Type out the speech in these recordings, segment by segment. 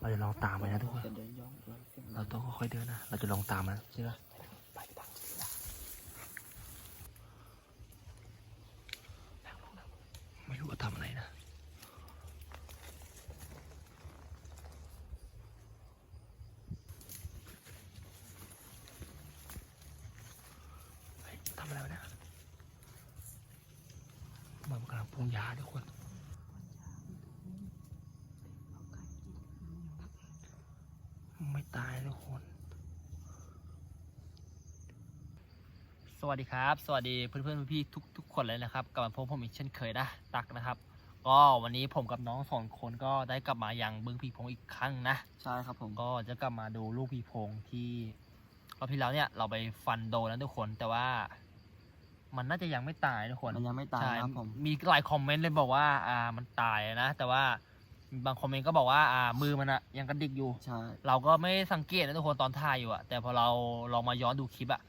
เราจะลองตามไปนะทุกคนจะเดินย้อนย้อนเสียงเราต้องค่อยๆเดินนะ เราจะลองตามมันใช่ไหมไปตามไม่รู้ว่าทำอะไรนะ เฮ้ยทำอะไรวะเนี่ยมันกำลังปรุงยาทุกคน ไม่ตายทุกคน ส วัสดีครับ สวัสดีเพื่อนเพื่อนๆพี่ๆทุกทุกคนเลยนะครับกลับมาพบผมอีกเช่นเคยนะตักนะครับ ก็วันนี้ผมกับน้องสองคนก็ได้กลับมายังบึงผีโพงอีกครั้งนะใช่ครับผมก็จะกลับมาดูลูกผีโพงที่รอบที่แล้วเนี่ยเราไปฟันโดนแล้วทุกคนแต่ว่า มันน่าจะยังไม่ตายทุกคนมันยังไม่ตายใช่นะครับผมมีหลายคอมเมนต์เลยบอกว่า อ่ามันตายนะ แต่ว่าบางคอมเมนต์ก็บอกว่าอ่ามือมันอะยังกระดิกอยู่ใช่เราก็ไม่ได้สังเกตนะทุกคนตอนถ่ายอยู่อะแต่พอเราลองมาย้อนดูคลิปอะ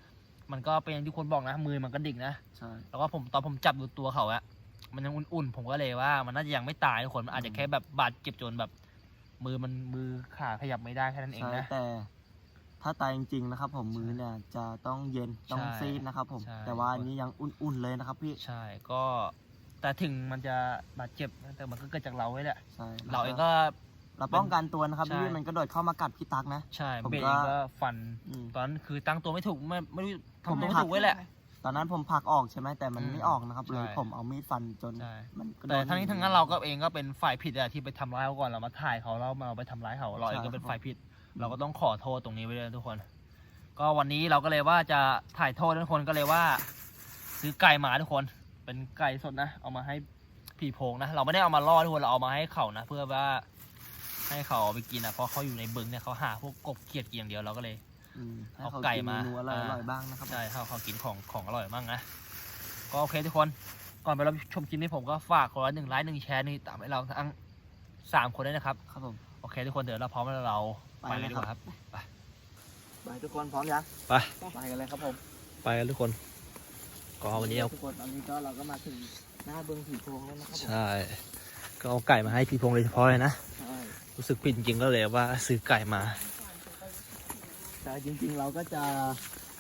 มันก็เป็นอย่างที่คนบอกนะ มือมันกระดิกนะใช่แล้วก็ผมตอนผมจับดูตัวเขาอะมันยังอุ่นๆ ผมก็เลยว่ามันน่าจะยังไม่ตายทุกคนมันอาจจะแค่แบบบาดเจ็บจนแบบ มือมันมือขาขยับไม่ได้แค่นั้นเองใช่นะ แต่ถ้าตายจริงๆนะครับผมมือเนี่ยจะต้องเย็นต้องใช่ซีดนะครับผมใช่ แต่ว่าอันนี้ยังอุ่นๆเลยนะครับพี่ใช่ก็ แต่ถึงมันจะบาดเจ็บนะแต่มันก็เกิดจากเราไว้แหละ ใช่เราเองก็ เราป้องกันตัวนะครับใช่ พี่มันก็โดดเข้ามากัดพี่ตักนะ ใช่ผมเบสก็เองก็ฟัน อืมตอนนั้นคือตั้งตัวไม่ถูกไม่ไม่รู้ผมทำตัวไม่หักถูกไว้แหละ ตอนนั้นผมผลักออกใช่ไหมแต่มันอืมไม่ออกนะครับเลยใช่ผมเอามีดฟันจน ใช่ มันก็โดแต่นทั้งนี้ทั้งนั้นเราก็เองก็เป็นฝ่ายผิดอะที่ไปทำร้ายเขาก่อนเรามาถ่ายเขาแล้วมาเอาไปทำร้ายเขาเราเองก็เป็นฝ่ายผิด เราก็ต้องขอโทษตรงนี้ไว้ด้วยนะทุกคน ก็วันนี้เราก็เลยว่าจะถ่ายโทษทุกคนก็เลยว่า ซื้อไก่มาทุกคน เป็นไก่สดนะ เอามาให้ผีโพงนะ เราไม่ได้เอามาล่อทุกคนเราเอามาให้เขานะ เพื่อว่า ให้เขาเอาไปกินนะเพราะเขาอยู่ในบึงเนี่ยเขาหาพวกกบเขียดกินอย่างเดียวเราก็เลย อืมให้เอาเขาไก่กินมาเมนูอร่อยอ่าอร่อยบ้างนะครับใช่ถ้าเขากินของของอร่อยบ้างนะก็โอเคทุกคนก่อนไปรับชมคลิปนี้ผมก็ฝากคนละหนึ่งไลค์หนึ่งแชร์นี่ตามให้เราทั้งสามคนด้วยนะครับ ครับผมโอเคทุกคนเดี๋ยวเราพร้อมแล้วเราไปไปเลเลยยดีกว่าคครัรับบไปทุกคนพร้อมยังไป ไปกันเลยครับผมไปกันทุกคนก็วันนี้เอาทุกคนตอนนี้ก็เราก็มาถึงหน้าบึงผีโพงแล้วนะครับผมใช่ ก็เอาไก่มาให้พี่พงษ์โดยเฉพาะเลยนะใช่ รู้สึกผิดจริงๆก็เลยว่าซื้อไก่มาแต่จริงๆเราก็จะ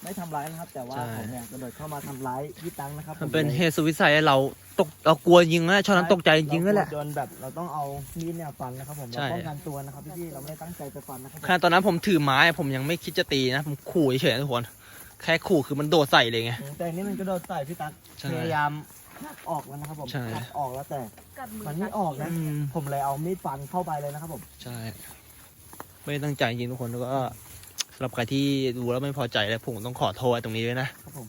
ไม่ทำร้ายนะครับ แต่ว่าใช่ผมเนี่ยกระโดดเข้ามาทำร้ายพี่ตังนะครับมันเป็นผลยเหตุสุดวิสัยเราตกเรากลัวจริงนะช่วงนั้นตกใจจริงๆนั่นแหละเราโดนแบบเราต้องเอามีดเนี่ยฟันนะครับผมใช่เราป้องกันตัวนะครับพี่ๆเราไม่ได้ตั้งใจจะฟันนะครับผมขณะตอนนั้นผมถือไม้ผมยังไม่คิดจะตีนะผมขู่เฉยๆนะทุกคนแค่ขู่คือมันโดดใส่เลยไงแต่อันนี่มันกระโดดใส่พี่ตังใช่พยายามหัก ออกแล้วนะครับผมใช่หักออกแล้วแต่ กัดมือมันไม่ออกนะ อืมผมเลยเอามีดฟันเข้าไปเลยนะครับผม ใช่ไม่ได้ตั้งใจจริงๆทุกคนแล้วก็สำหรับใครที่ดูแล้วไม่พอใจแล้วผมต้องขอโทษตรงนี้ด้วยนะครับผม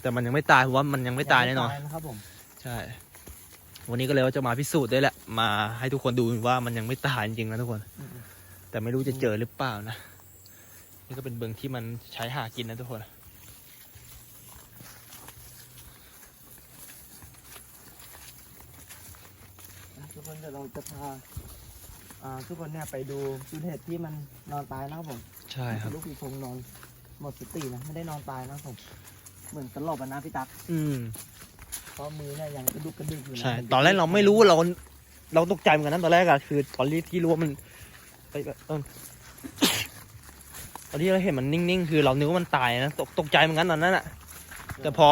แต่มันยังไม่ตายผมว่ามันยังไม่ตายแน่นอน งไม่ตนะครับผมใช่ วันนี้ก็เลยว่าจะมาพิสูจน์ด้วยแหละ มาให้ทุกคนดูว่ามันยังไม่ตายจริงๆนะทุกคน อืมแต่ไม่รู้จะเจอหรือเปล่านะ นี่ก็เป็นเบิงที่มันใช้หากินนะทุกคน ทุกคน เดี๋ยวเราจะพาอ่าทุกคนเนี่ยไปดูจุดเหตุที่มันนอนตายนะครับผมใช่ครับ ลูกผีพงนอนหมดสตินะไม่ได้นอนตายนะครับผม เหมือนสลบอะนะพี่ตั๊กอืมเพราะมือเนี่ยยังกระดุกกระดิกอยู่นะใช่หมืตอนแรกเราไม่รู้เรา เราตกใจเหมือนกันนะตอนแรกอะคือ ตอนที่รู้ว่ามันไปต้นตอนที่เราเห็นมันนิ่งๆ คือเรานึกว่ามันตายนะตกตกใจเหมือนกันตอนนั้นอะแต่พอ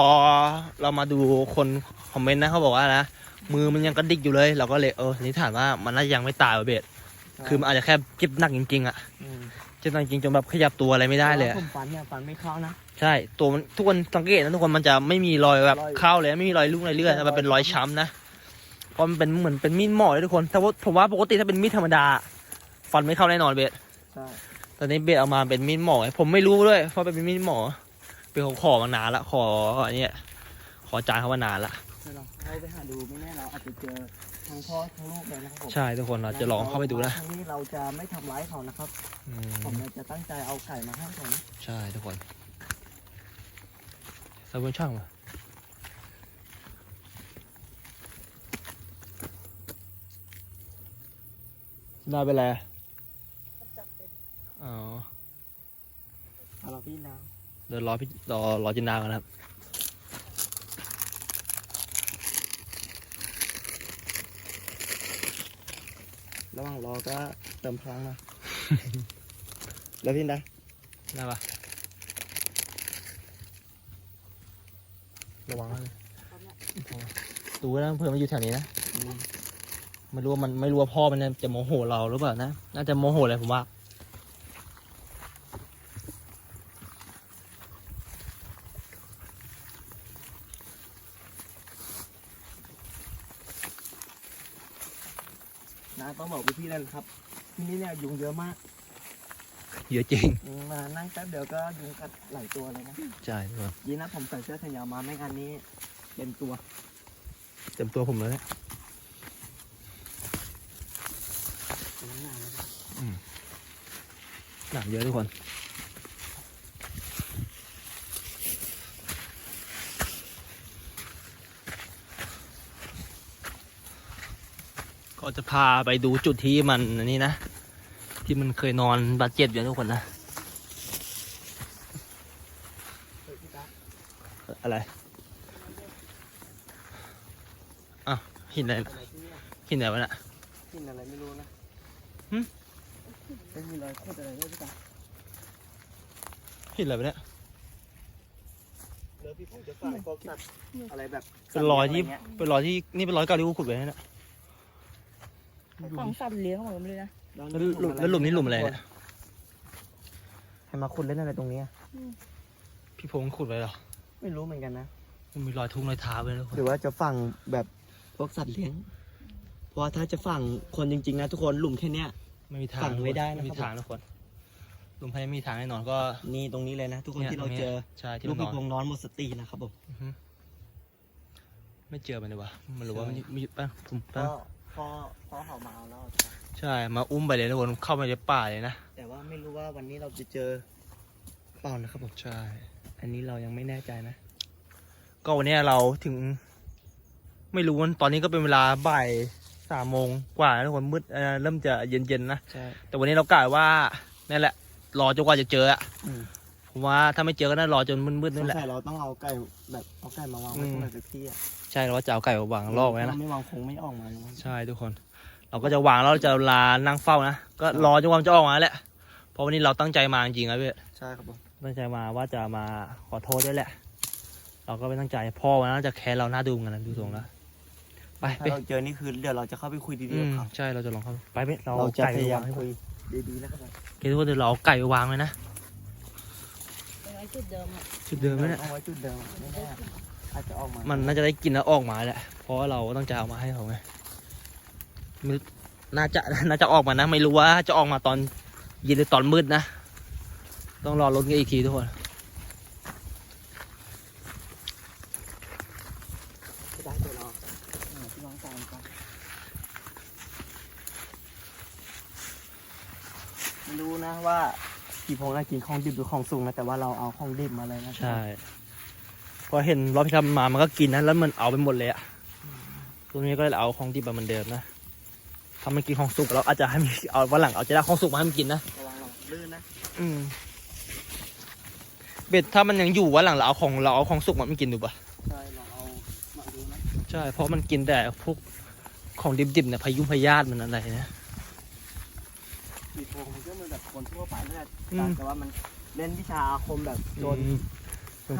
เรามาดูคนคอมเมนต์นะเขาบอกว่านะ มือมันยังกระดิกอยู่เลย เราก็เลยเออสันนิษฐานว่ามันน่าจะยังไม่ตายว่ะเบสคือมันอาจจะแค่เจ็บหนักจริงๆอะมเจ็บหนักจริงจนแบบขยับตัวอะไรไม่ได้เลยแต่อะว่าผมฟันเนี่ยฟันไม่เข้านะใช่ตัวมันทุกคนสังเกตนะทุกคนมันจะไม่มีรอยแบบรอยเข้าเลยไม่มีรอยลุ่งรอยเลือดใช่นะมันเป็นรรออยยช้ำนะเพราะมันเป็นเหมือนเป็นมีดหมอเลยทุกคนแต่ว่าผมว่าปกติถ้าเป็นมีดธรรมดา ฟันไม่เข้าแน่นอนเบสใช่ตอนนี้เบสเอามาเป็นมีดหมอผมไม่รู้ด้วยเพราะเป็นมีดหมอเป็นของขอมานานละขออันเนี้ยขอจานเขามานานละ เดี๋ยวเราเข้าไปหาดูไม่แน่เราอาจจะเจอทั้งพ่อทั้งลูกเลยนะครับผมใช่ทุกคนเราจะลองเข้าไปดูนะครั้งนี้เราจะไม่ทำร้ายเขานะครับ อืผมมเนี่ยจะตั้งใจเอาไก่มาให้เขานะใช่ทุกคนใส่บนช่างมาได้เป็นไรอะจับเป็นอ๋อ เอาเราพี่นาง เดี๋ยวรอพี่รอรอจินดากันนะครับ ระหว่างรอก็เติมพลังนะแล้วพี่นะได้ปะระวังนะดูนะเพื่อนมันอยู่แถวนี้นะอืมไม่รู้ว่ามันไม่รู้ว่าพ่อมันจะโมโหเราหรือเปล่านะ น่าจะโมโหเลยผมว่า นะต้องบอกพี่ๆเลยนะครับ ที่นี่เนี่ยยุงเยอะมากเยอะจริงอืมมานั่งแป๊บเดียวก็ยุงกัดหลายตัวเลยนะใช่ครับ ยีนะผมใส่เสื้อแขนยาวมาไม่งั้นนี้เป็นตัว เต็มตัวผมแล้วเนี่ยเป็นหน้าเลยหนักเยอะทุกคน จะพาไปดูจุดที่มันอันนี่นะ ที่มันเคยนอนบาดเจ็บอยู่นะทุกคนนะเฮ้ยพี่ตาอะไรอ้าวหินอะไรอะไรที่เนี่ยหินไหนวะน่ะกินอะไรไม่รู้นะหึไม่มีรอยโคตรอะไรด้วยพี่ตาหินอะไรวะเนี่ยเดี๋ยวพี่ผมจะฝากพวกสัตว์อะไรแบบเป็นรอยที่สัตว์เลี้งะไรเงี้เป็นรอยที่นี่เป็นรอยเก่าที่กูขุดไว้นะ ของสัตว์เลี้ยงของผมเลยนะแล้วแล้วหลุมแล้วหลุมนี้หลุมอะไรเนี่ยให้มาขุดเล่นอะไรตรงเนี้ยพี่พงศ์ขุดไว้เหรอ ไม่รู้เหมือนกันนะ มันมีรอยทุ่งรอยเท้าไว้นะทุกคนหรือว่าจะฝังแบบพวกสัตว์เลี้ยง เพราะว่าถ้าจะฝังคนจริงๆนะทุกคนหลุมแค่เนี้ยไม่มีทางฝังไม่ได้นะครับไม่มีทางทุกคนลุงพายไม่มีทางแน่นอนก็ นี่ตรงนี้เลยนะทุกคนนี่ยที่เราตงนี้ยเจอใช่ที่ลูมักนนพี่อนพงนอนหมดสตินะครับผมอือฮึไม่เจอมันเลยวะมันหรือว่าใช่มันมีป่ะผมพ่ป่ะอ พ่อพ่อเขามาเอาแล้วใช่ มาอุ้มไปเลยทุกคนเข้าไปในป่าเลยนะ แต่ว่าไม่รู้ว่าวันนี้เราจะเจอเปล่านะครับผมใช่ อันนี้เรายังไม่แน่ใจนะ ก็วันเนี้ยเราถึง ไม่รู้วันตอนนี้ก็เป็นเวลาบ่ายสามโมงกว่าแล้วทุกคนมืดเอ่อเริ่มจะเย็นๆนะ ใช่ แต่วันนี้เรากะว่านั่นแหละ รอจนกว่าจะเจออะอืม ผมว่าถ้าไม่เจอก็น่ารอจนมืดๆสนั่งนแหละ สัยเราต้องเอาไก่แบบเอาไก่มาวางไว้อืมตรงไหนสักที่อะ ใช่เราว่าจะเอาไก่มาวางล่อไว้นะถ้าไม่วางคงไม่ออกมาเลยนะใช่ทุกคน เราก็จะวางแล้วเราจะลานั่งเฝ้านะ ก็รอจนกว่ามันจะออกมาแหละ เพราะวันนี้เราตั้งใจมาจริงๆนะพี่ใช่ครับผมตั้งใจมาว่าจะมาขอโทษด้วยแหละ เราก็ไม่ตั้งใจพ่อมันน่าจะแค้นเราหน้าดูเหมือนกันนะดูทรงแล้วไปถ้าไปเราเจอนี่คือเดี๋ยวเราจะเข้าไปคุยดีอืๆกับมเขาใช่เราจะลองเข้าไปไปเราเราเอาจะไก่พไปยายาวามงให้คุยดีๆนะครับผมคิดว่าเดี๋ยวเราเอาไก่ไปวางเลยนะเป็นไว้จุดเดิมอะจุดเดิมไหมเนี่ยเอาไว้จุดเดิมไม่แน่ อาจจะออกมามัมันน่าจะได้กินแล้วออกมาแหละ เพราะว่าเราตั้งใจเอามาให้เขาไงไม่น่าจะน่าจะออกมานะ ไม่รู้ว่าจะออกมาตอนเย็นหรือตอนมืดนะ ต้องรอลุ้นกันอีกทีทุกคนไม่ได้เดี๋ยวเราหาที่วางไก่กันไม่รู้นะว่าพี่พงษ์น่ากินของดิบหรือของสุกนะแต่ว่าเราเอาของดิบมาเลยนะใช่ พอเห็นรอบที่ทำมามันก็กินนะแล้วมันเอาไปหมดเลยอะตัวนี้ก็เลยเอาของดิบมาเหมือนเดิมนะถ้ามันกินของสุกเราอาจจะให้มันเอาวันหลังเอาจะได้ของสุกมาให้มันกินนะระวังเราลื่นนะอืมเบ็ดถ้ามันยังอยู่วันหลังเราเอาของเราเอาของสุกมาให้มันกินดูปะใช่เราเอามาดูนะใช่เพราะมันกินแต่พวกของดิบๆเนี่ยพายุพยาธิมันอะไรนะพี่พงษ์มันก็เหมือนแบบคนทั่วไปนั่นแหละอืมแต่ว่ามันเล่นวิชาอาคมแบบโดนอืม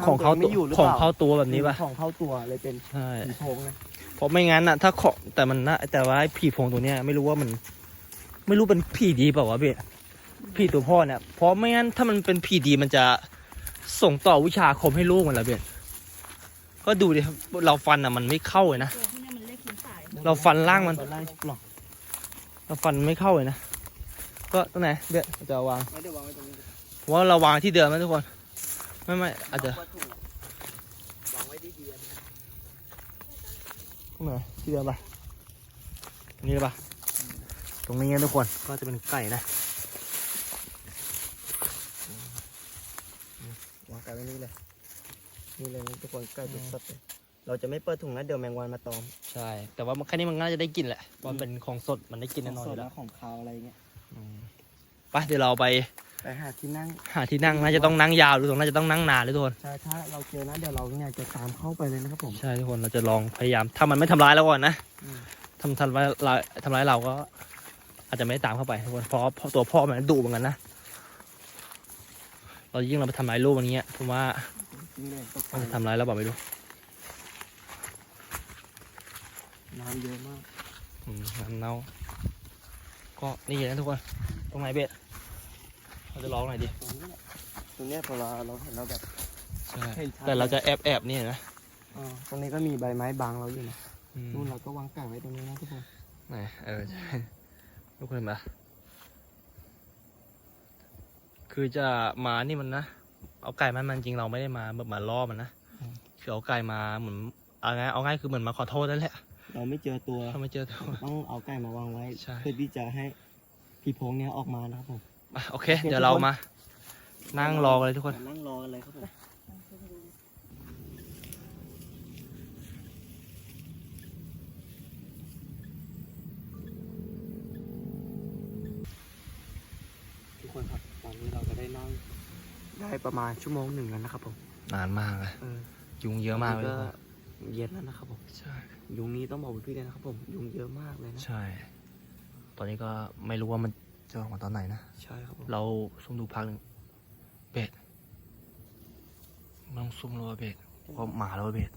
ของเขาไม่ตัวอยู่หรือขเปองล่าเข้าตัวแบบนี้ปะของเข้าตัวเลยเป็นใช่ผีโพงนะเพราะไม่งั้นอะ ถ้าของแต่มันน่าแต่ว่าไอ้ผีโพงตัวเนี้ยไม่รู้ว่ามัน ไม่รู้เป็นผีดีเปล่าวะเบะผีตัวพ่อเนี่ยเพราะไม่งั้นถ้ามันเป็นผีดีมันจะส่งต่อวิชาอาคมให้ลูกมันละเบะก็ดูดิครับเราฟันอะมันไม่เข้าเลยนะตัวพวกเนี้ยมันเล็กหินสายเราฟันล่างมันฟันล่างหรอกเราฟันไม่เข้าเลยนะก็ตรงไหนเบะจะเอาวางไม่ได้วางไว้ตรงนี้เพราะว่าเราวางที่เดิมนะทุกคน ไม่ไม่อาจจะวางไว้ดีๆนะตรงไหนที่เดิมปะตรงนี้เลยปะตรงนี้นะทุกคนก็จะเป็นไก่นะวางไก่ไว้นี่เลยนี่เลยนะทุกคนไก่เป็นสดเลยเราจะไม่เปิดถุงนะเดี๋ยวแมงวันมาตอม ใช่ แต่ว่าแค่นี้มันน่าจะได้กินแหละเพราะมันเป็นของสดมันได้กินแน่นอนขอองสยู่ดแล้วและของคาวอะไรเงี้ยอืมไปเดี๋ยวเราไป ไปหาที่นั่ง หาที่นั่งน่าจะต้องนั่งยาวหรือตรงน่าจะต้องนั่งนานเลยทุกคนใช่ถ้าเราเจอนะเดี๋ยวเราเนี่ยจะตามเข้าไปเลยนะครับผมใช่ทุกคนเราจะลองพยายามถ้ามันไม่ทำร้ายเราก่อนนะอืมทำทำร้ายเราทำร้ายเราก็ อาจจะไม่ได้ตามเข้าไปทุกคนเพราะเพราะตัวพ่อมันดุเหมือนกันนะเรายิ่งเราไปทำร้ายลูกมันเงี้ยผมว่าจริงเลยตกใจมันจะทำร้ายเราเปล่าไม่รู้น้ำเยอะมากอืมน้ำเน่าก็นี่นะทุกคนตรงไหนเบ็ด เราจะร้องหน่อยดิตรงนี้แหละตรงเนี้ยพอเราเราเห็นเราแบบใช่เห็นชัดแต่เราจะแอบแอบๆนี่นะอ่าตรงนี้ก็มีใบไม้บังเราอยู่นะอืมนู่นเราก็วางไก่ไว้ตรงนี้นะทุกคนไหนเออใช่ทุกคนเห็นปะคือจะมานี่มันนะเอาไก่มามันจริงเราไม่ได้มาแบบมาล่อมันนะคือเอาไก่มาเหมือนเอาง่ายเอาง่ายคือเหมือนมาขอโทษนั่นแหละเราไม่เจอตัว ถ้าไม่เจอตัว ต้องเอาไก่มาวางไว้ ใช่ เพื่อที่จะให้พี่พงษ์เนี่ยออกมานะครับผม อะโอเค โอเค เดี๋ยวเรามา นั่งรอกันเลยทุกคน นั่งรอกันเลยครับผมทุกคนครับตอนนี้เราก็ได้นั่งได้ประมาณชั่วโมงหนึ่งแล้วนะครับผมนานมากเลยเออยุงเยอะมากเลยก็ทุกคนเย็นแล้วนะครับผมใช่ ยุงนี้ต้องบอกพี่เลยนะครับผมยุงเยอะมากเลยนะใช่ ตอนนี้ก็ไม่รู้ว่ามัน จะออกมาตอนไหนนะ ใช่ครับผมเราซุ่มดูพักหนึ่งเบ็ดไม่ต้องซุ่มเลยว่าเบ็ดเพราะหมาแล้วว่าเบ็ด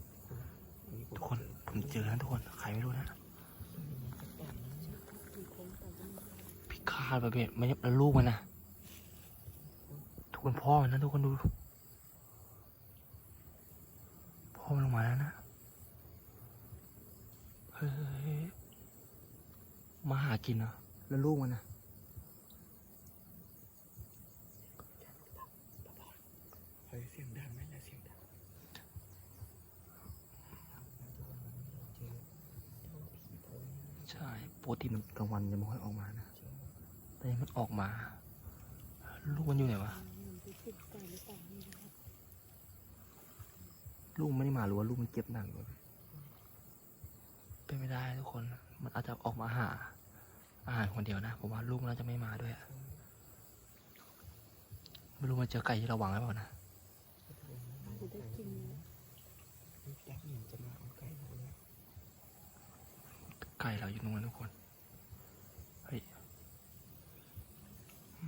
ทุกคนผมเจอนะทุกคน ใครไม่รู้นะพิฆาตว่าเบ็ดไม่ใช่แล้วลูกมันนะทุกคนพ่อมันนะทุกคนดูพ่อมันลงมาแล้วนะเฮ้ยมาหากินเหรอแล้วลูกมันนะ เฮ้ยเสียงดังไหมล่ะเสียงดัง ใช่ ปกติมันกลางวันจะไม่ค่อยออกมานะ แต่มันออกมา ลูกมันอยู่ไหนวะ ลูกไม่ได้มาหรือว่าลูกมันเจ็บหนักอยู่เป็นไม่ได้ทุกคน มันอาจจะออกมาหา อาหารคนเดียวนะ ผมว่าลูกมันน่าจะไม่มาด้วยอะไม่รู้มันเจอไก่ที่เราหวางไว้เปล่านะ แป๊บหนึ่งจะมาเอาไก่เราเนี่ย ใกล้เราอยู่ตรงนั้นทุกคน เฮ้ย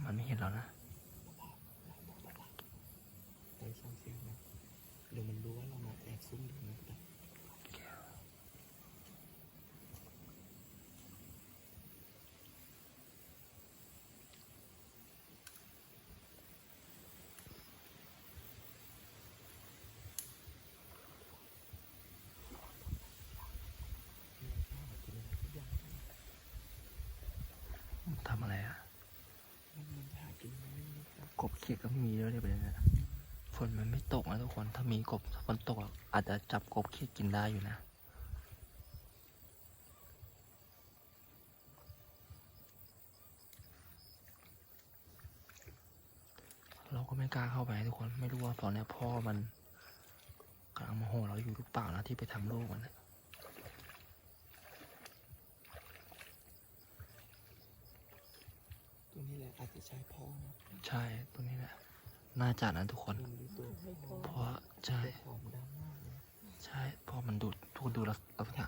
มันไม่เห็นเรานะ ไปฟังเสียงนะเดี๋ยวมันรู้ว่าเรามาแอบซุ่มดูนะแต่ ทำอะไรอะ มันจะหากินไหม กบเขียดก็ไม่มีด้วยเนี่ยประเด็นนะฝนมันไม่ตกนะทุกคนถ้ามีกบถ้าฝนตกอาจจะจับกบเขียดกินได้อยู่นะเราก็ไม่กล้าเข้าไปทุกคนไม่รู้ว่าตอนนี้พ่อมันกำลังโมโหเราอยู่หรือเปล่านะที่ไปทำโลกมันนะ ตัวนี้แหละ อาจจะใช่พ่อนะใช่ตัวนี้แหละน่าจะนะทุกคนมันดูตัวพ่อเพราะว่าใช่ตัวผอมดำมากเลยใช่พอมันดูดทุกคนดูแล้วลักษณะ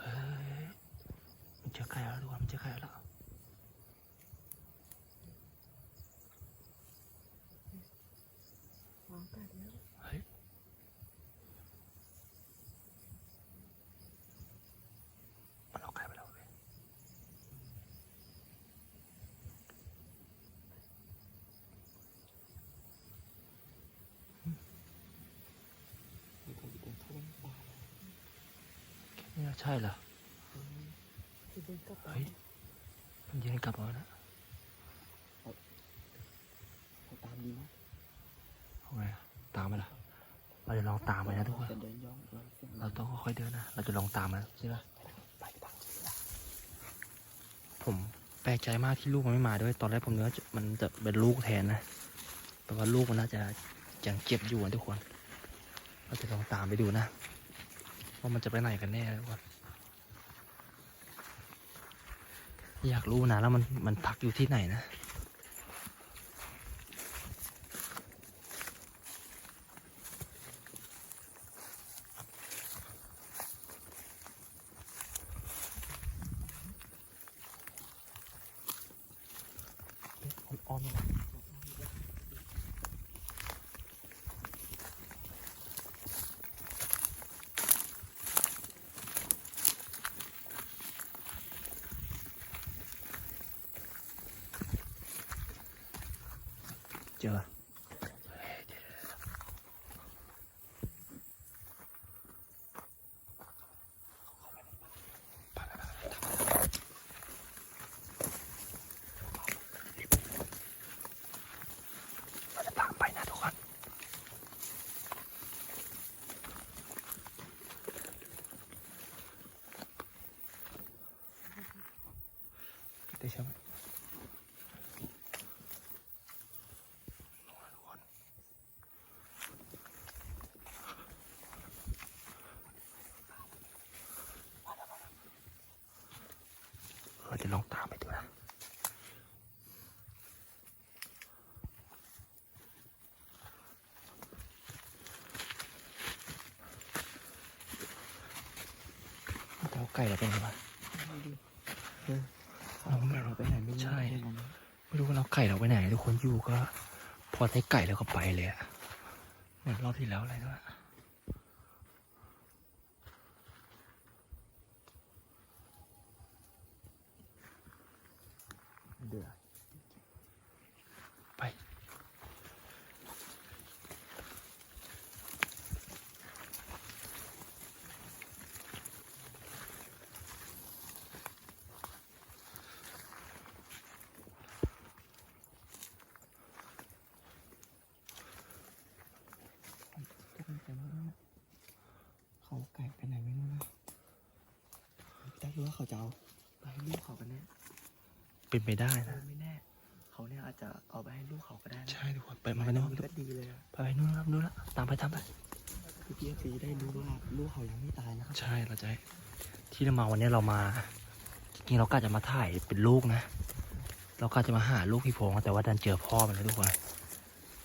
เฮ้ยมันเจอไก่แล้วทุกคนมันเจอไก่แล้วเฮ้ยมันเอาไก่ไปแล้วเว้ย มันคงจะเป็นท่อนป่า นี่ใช่เหรอคือเดินกลับไปเฮ้ยมันยืนกลับมาแล้วนะเขาตามดีนะเอาไงอะตามไปละเราจะลองตามไปนะทุกคนจะเดินย้อนเราเสียงเราต้องค่อยๆเดินนะ เราจะลองตามมันใช่ปะผมแปลกใจมากที่ลูกมันไม่มาด้วย ตอนแรกผมนึกว่าจะมันจะเป็นลูกแทนนะแต่ว่าลูกมันน่าจะยังเจ็บอยู่นะทุกคน เราจะลองตามไปดูนะ ว่ามันจะไปไหนกันแน่ทุกคนอยากรู้นะแล้วมันมันพักอยู่ที่ไหนนะ เจอเราจะตามไปนะทุกคนได้ใช่ไหมทุกคน เราจะลองตามไปดูนะเราไก่เราเป็นไงบ้างเราไม่เราไปไหนไม่รู้ใช่เรื่องนั้นไม่รู้ว่าเราไก่เราไปไหนทุกคนอยู่ก็ พอได้ไก่แล้วก็ไปเลยอะเหมือนรอบที่แล้วอะไรนั่นแหละ เดือด ไป เขาไก่ไปไหนไม่รู้นะแต่รู้ว่า เขาจะเอาไปให้ลูกเขากันแน่เป็นไปได้เอนะอไม่แน่ เขาเนี่ยอาจจะเอาไปให้ลูกเขาก็ได้นะใช่ทุกคนไปมาไปโน่นก็ดีเลยอะไปไปนู่นแล้วนู่นแล้วตามไปตามไป คือพี่ฟีได้รู้ว่าลูกเขายังไม่ตายนะครับ ใช่เราจะให้ที่เรามาวันนี้เรามาจริงๆเราก็จะมาถ่ายเป็นลูกนะ เราก็จะมาหาลูกพี่พงษ์แต่ว่าดันเจอพ่อมันเลยทุกคน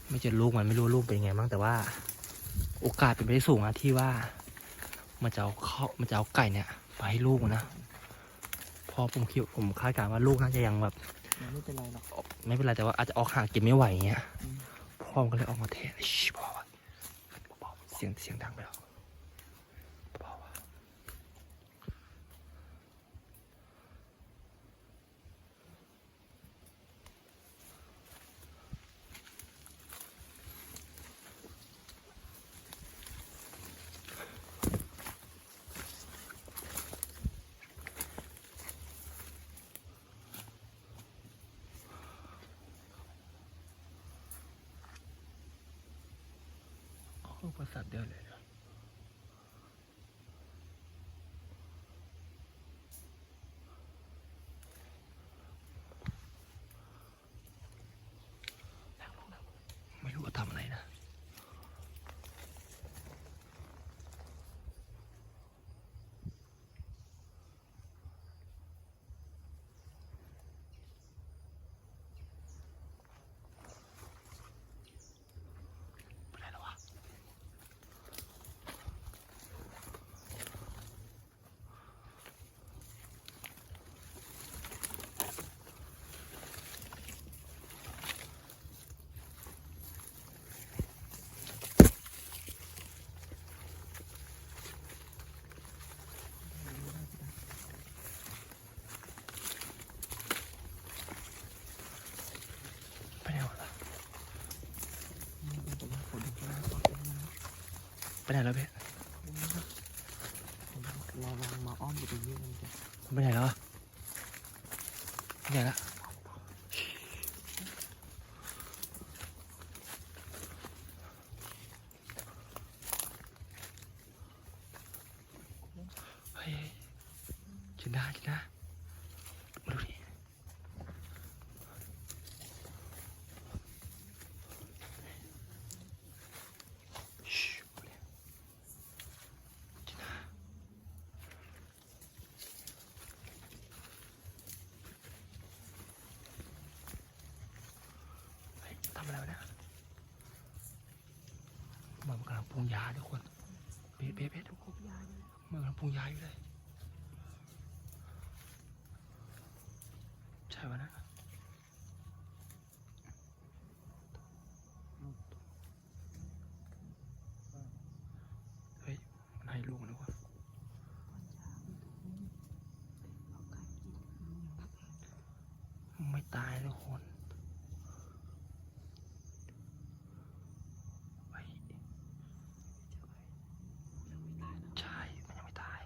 ไม่เจอลูกมันไม่รู้ลูกเป็นยังไงบ้างแต่ว่า โอกาสเป็นไปได้สูงนะที่ว่า มันจะเอาเข้ามันจะเอาไก่เนี่ยไปให้ลูกมันนะเพอผมคิดผมคาดการณ์ว่าลูกน่าจะยังแบบยังไม่เป็นไรหรอกออกไม่เป็นไรแต่ว่าอาจจะออกห่างกินไม่ไหวอย่างเงี้ยอืมพ่อมันก็เลยออกมาเทสชิพ่อวะเบาๆเสียงเสียงดังไปแล้วเบาๆวะ โอ้ประสาทเดียวเลยนะไม่รู้ว่าทำอะไรนะ ไปไหนแล้ววะ ไปไหนวะ ผมว่าผมดูแลเขาเองนะ ไปไหนแล้วเพ่ผมเราลองมาอ้อมอยู่ตรงนี้กันจะไปไหนแล้วไปไหนละเฮ้ยจินดาจินดามาดูดิชิมาเนี่ยจินดา เฮ้ยทำอะไรวะเนี่ยมันกำลังปรุงยาทุกคนเบ๊ะเบ๊ะเบ๊ะครบยาเลยมันกำลังปรุงยาอยู่เลย ใช่ไหมนะ ไม่ตายทุกคนเฮ้ยใช่ มันยังไม่ตาย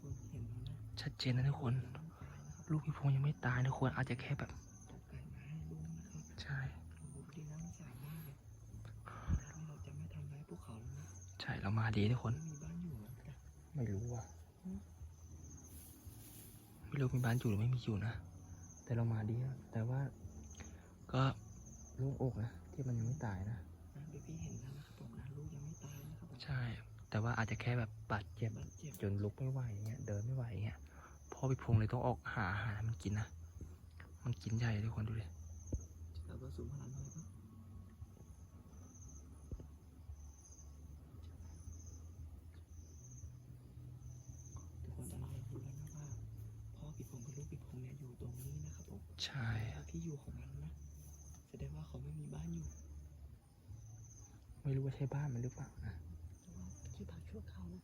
คุณเห็นแล้วนะ ชัดเจนนะทุกคน ลูกพี่พงษ์ยังไม่ตายนะทุกคนอาจจะแค่แบบตกไก่มาให้ลูกนะครับใช่โอ้โหดีนะมันสามารถเลยถ้าเราจะไม่ทำร้ายพวกเขาแล้วนะใช่เรามาดีทุกคนไม่มีบ้านอยู่แล้วนะไม่รู้อะไม่รู้มีบ้านอยู่หรือไม่มีอยู่นะ แต่เรามาดีนะแต่ว่า ก็โล่งอกนะที่มันยังไม่ตายนะนะเบบี้เห็นแล้วนะครับผมนะลูกยังไม่ตายนะครับผมใช่ แต่ว่าอาจจะแค่แบบบาดเจ็บบาดเจ็บจนลุกไม่ไหวอย่างเงี้ยเดินไม่ไหวอย่างเงี้ย พ่อพี่พงษ์เลยต้องออกหาอาหารให้มันกินนะ มันกินใหญ่ทุกคนดูดิแล้วก็สูงพลังเลยครับทุกคนตอนนี้เรารู้แล้วนะว่าพ่อปีพงกับลูกปีพงเนี่ยอยู่ตรงนี้นะครับผมใช่แล้วที่อยู่ของมันนะแสดงว่าเขาไม่มีบ้านอยู่ ไม่รู้ว่าใช่บ้านมันหรือเปล่านะที่พักชั่วคราวนะ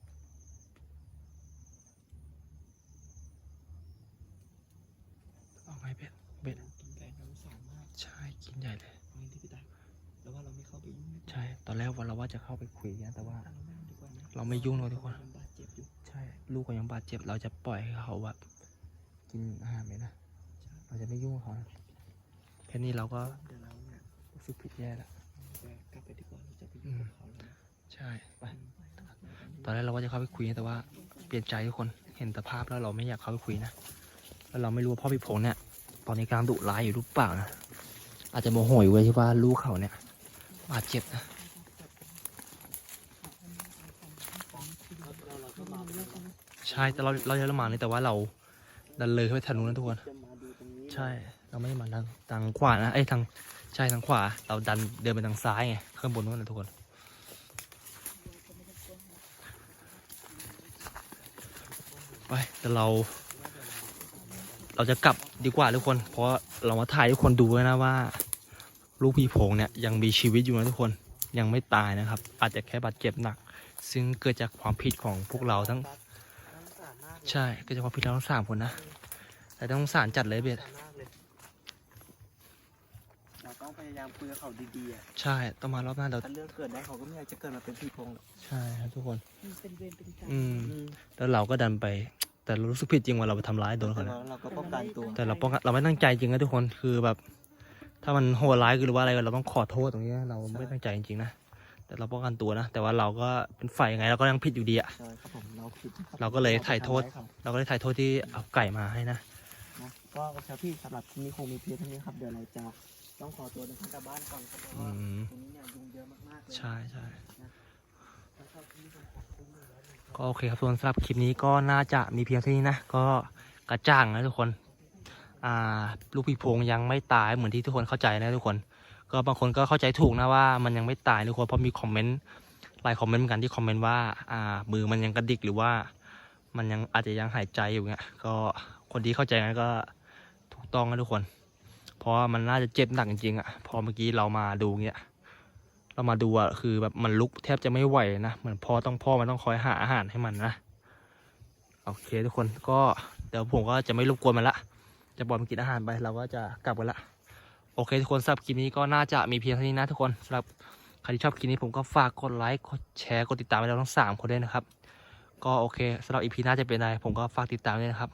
เอาไงเบ็ด เบ็ด กินไก่น้ำสามมาก ใช่ กินใหญ่เลย เอางี้ที่พี่ตายแล้วว่า เราไม่เข้าไปยุ่งดีกว่าใช่ ตอนแรกว่าเราว่าจะเข้าไปคุยนะแต่ว่า เราไม่เอาดีกว่านะเราไม่ยุ่งหรอกทุกคนมันบาดเจ็บอยู่ใช่ ลูกก็ยังบาดเจ็บ เราจะปล่อยให้เขาแบบกินอาหารไหมนะเราจะไม่ยุ่งกับเขานะแค่นี้เราก็เดี๋ยวเราเนี่ยรู้สึกผิดแย่แล้วจะกลับไปดีกว่าเราจะไปยุ่งกับเขาแล้วนะใช่ไปตอนแรกเราว่าจะเข้าไปคุยนะแต่ว่า เปลี่ยนใจทุกคนเห็นสภาพแล้วเราไม่อยากเข้าไปคุยนะแล้วเราไม่รู้ว่าพ่อพี่พงษ์เนี่ย ตอนนี้กำลังดุร้ายอยู่หรือเปล่านะอาจจะโมโหอยู่เลยที่ว่าลูกเขาเนี่ย บาดเจ็บนะใช่แต่เราเราจะละหมาดเลยแต่ว่าเราดันเลยเข้าไปทางนู้นนะทุกคน ใช่เราไม่ได้มาทางทางขวานะเอ้ทางใช่ทางขวา เราดันเดินไปทางซ้ายไงข้างบนนู้นนะทุกคนไปแต่เรา เราจะกลับดีกว่าทุกคน เพราะเรามาถ่ายทุกคนดูไว้นะว่า ลูกพี่โพงเนี่ยยังมีชีวิตอยู่นะทุกคนยังไม่ตายนะครับ อาจจะแค่บาดเจ็บหนัก ซึ่งเกิดจากความผิดของพวกเราทั้ง ใช่เกิดจากความผิดเราทั้งสามคนนะ แต่ต้องสารจัดเลยเบสเราต้องพยายามคุยกับเขาดีๆอะใช่ต้องมารอบหน้าเราถ้าเรื่องเกิดได้เขาก็ไม่อยากจะเกิดมาเป็นพี่พงษ์หรอกใช่ครับทุกคนมันเป็นเวรเป็นกรรมอืมอืมแล้วเราก็ดันไป แต่เรารู้สึกผิดจริงว่าเราไปทำร้ายโดนแต่เขานะเราเราก็ป้องกันตัวแต่เราป้องกันเราไม่ตั้งใจจริงนะทุกคนคือแบบ ถ้ามันโหดร้ายหรือว่าอะไรเราต้องขอโทษตรงนี้นะเราไม่ตั้งใจจริงๆนะแต่เราป้องกันตัวนะแต่ว่าเราก็เป็นฝ่ายยังไงเราก็ยังผิดอยู่ดีอะใช่ครับผมเราผิดนะคบเราก็เลยถ่ายโทษเรไปทำร้เขาเราก็ได้ถ่ายโทษที่เอาไก่มาให้นะ นะก็โอเคพี่สำหรับคลิปนี้คงมีเพียงเท่านี้ครับเดี๋ยวเราจะต้องขอตัวเดินทางกลับบ้านก่อนครับเพราะอืว่ามตรงนี้เนี่ยยุงเยอะมากๆเลยใช่ใช่แล้วก็ที่นี่ผมขอคุ้มเลยแล้วหนึ่งก็โอเคครับทุกคนสำหรับคลิปนี้ก็น่าจะมีเพียงเท่านี้นะ ก็กระจ่างนะทุกคนอ่า ลูกพี่พงยังไม่ตายเหมือนที่ทุกคนเข้าใจนะทุกคน ก็บางคนก็เข้าใจถูกนะว่ามันยังไม่ตายทุกคนเพราะมีคอมเมนต์หลายคอมเมนต์เหมือนกันที่คอมเมนต์ว่าอ่ามือมันยังกระดิกหรือว่ามันยังอาจจะยังหายใจอยู่เงี้ยก็คนที่เข้าใจกันก็ถูกต้องนะทุกคน เพราะมันน่าจะเจ็บหนักจริงๆอะพอเมื่อกี้เรามาดูเงี้ยเรามาดูอะคือแบบมันลุกแทบจะไม่ไหวนะเหมือนพ่อต้องพ่อมันต้องคอยหาอาหารให้มันนะโอเคทุกคนก็เดี๋ยวผมก็จะไม่รบกวนมันละ จะบอยมันกินอาหารไปเราก็จะกลับกันละโอเคทุกคนสำหรับคลิปนี้ก็น่าจะมีเพียงเท่านี้นะทุกคนสำหรับใครที่ชอบคลิปนี้ผมก็ฝากกดไลค์กดแชร์กดติดตามให้เราทั้งสามคนด้วยนะครับ ก็โอเคสำหรับอีพีหน้าจะเป็นอะไรผมก็ฝากติดตามด้วยนะครับ